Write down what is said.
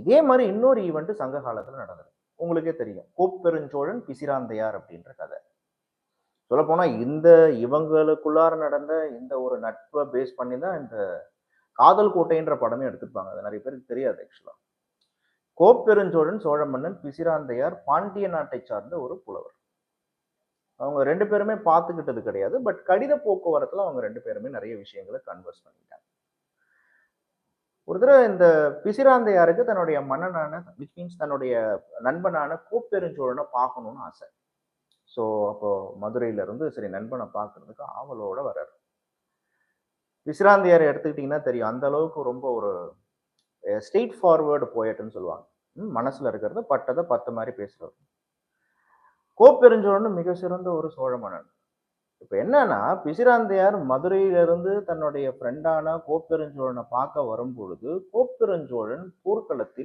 இதே மாதிரி இன்னொரு ஈவெண்ட் சங்க காலத்துல நடந்தது. உங்களுக்கே தெரியும். கோப்பெருஞ்சோழன் பிசிராந்தையார் அப்படின்ற கதை. சொல்லப்போனால் இந்த இவங்களுக்குள்ளார நடந்த இந்த ஒரு நட்பை பேஸ் பண்ணி தான் இந்த காதல் கோட்டைன்ற படமே எடுத்திருப்பாங்க. அது நிறைய பேருக்கு தெரியாது ஆக்சுவலா கோப்பெருஞ்சோழன் சோழ மன்னன் பிசிராந்தையார் பாண்டிய நாட்டை சார்ந்த ஒரு புலவர். அவங்க ரெண்டு பேருமே பார்த்துக்கிட்டது கிடையாது. பட் கடித போக்குவரத்துல அவங்க ரெண்டு பேருமே நிறைய விஷயங்களை கன்வர்ஸ் பண்ணிட்டாங்க ஒரு தடவை இந்த பிசிராந்தையாருக்கு தன்னுடைய மன்னனான விச் மீன்ஸ் தன்னுடைய நண்பனான கோப்பெருஞ்சோழனை பார்க்கணும்னு ஆசை. ஸோ அப்போ மதுரையில இருந்து சரி நண்பனை பார்க்கறதுக்கு ஆவலோட வர்றாரு. விசிராந்தியார் எடுத்துக்கிட்டிங்கன்னா தெரியும் அந்த அளவுக்கு ரொம்ப ஒரு ஸ்ட்ரெயிட் ஃபார்வேர்டு போயட்டுன்னு சொல்லுவாங்க. மனசில் இருக்கிறது இருக்கிறத பட்டதை பத்து மாதிரி பேசுகிறது கோப்பெருஞ்சோழன் மிக சிறந்த ஒரு சோழ மன்னன். இப்போ என்னன்னா பிசிராந்தையார் மதுரையிலிருந்து தன்னுடைய ஃப்ரெண்டான கோப்பெருஞ்சோழனை பார்க்க வரும் பொழுது கோப்பெருஞ்சோழன் போர்க்களத்தில்